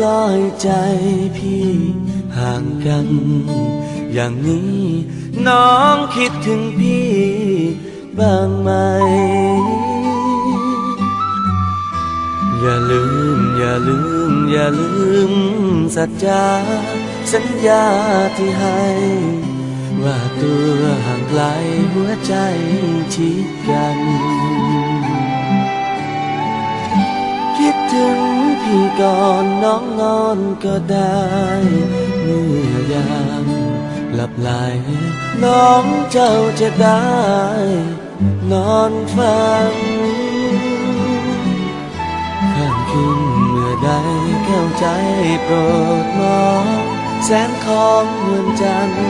กลอยใจพี่ห่างกัน อย่างนี้น้องคิดถึงพี่บ้างไหม อย่าลืม อย่าลืม อย่าลืม สัจจา สัญญาที่ให้ ว่าตัวห่างไกลหัวใจชิดกัน คิดถึง พี่ก่อนน้องนอนก็ได้เมื่อยามหลับไหลน้องเจ้าจะได้ นอนฟังข้ามคืนเมื่อใดแก้วใจโปรดมองแสงของเมือนจันทร์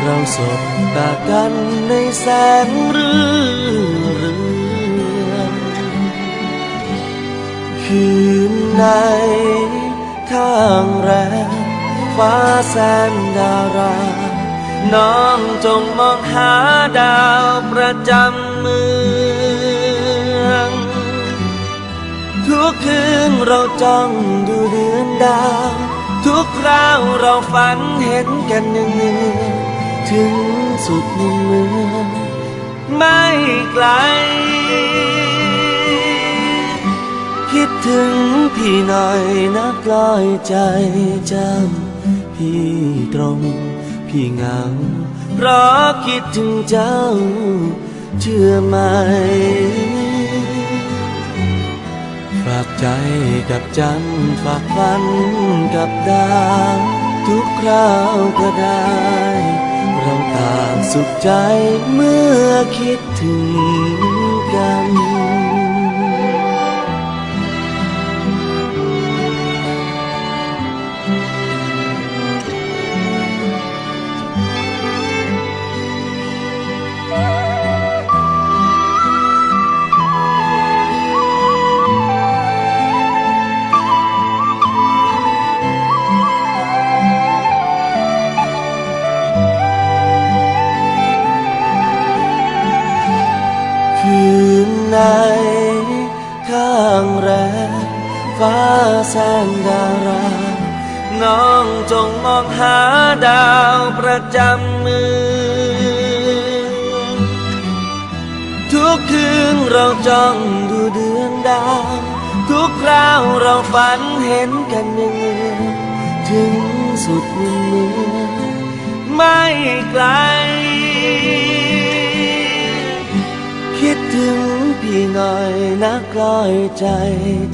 เราสบตากันในแสงเรือ นในข้างแรมฟ้าแสนดารา น้องจงมองหาดาวประจำเมือง ทุกคืนเราจ้องดูเดือนดาว ทุกคราวเราฝันเห็นกันเนืองถึงสุดมุมเมืองไม่ไกล พี่หน่อยนะกลอยใจจำพี่ตรง พี่เหงา เพราะคิดถึงเจ้า เชื่อไหม ฝากใจกับจันฝากฝันกับดาวทุกคราวก็ได้ เราต่างสุขใจเมื่อคิดถึงกันางแรมฟ้าแสนดารา น้องจงมองหาดาวประจำเมือ ทุกคืนเราจ้องดูเดือนดาว ทุกคราวเราฝันเห็นกันเนืองถึงสุดเมืองไม่ไกล กลอยใจ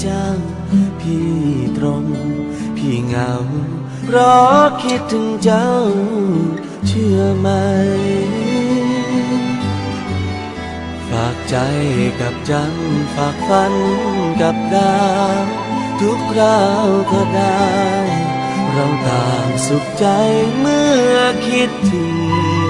จัง พี่ตรง พี่เหงา เพราะคิดถึงเจ้า เชื่อไหม ฝากใจกับจันฝากฝันกับดาวทุกคราวก็ได้ เราต่างสุขใจเมื่อคิดถึง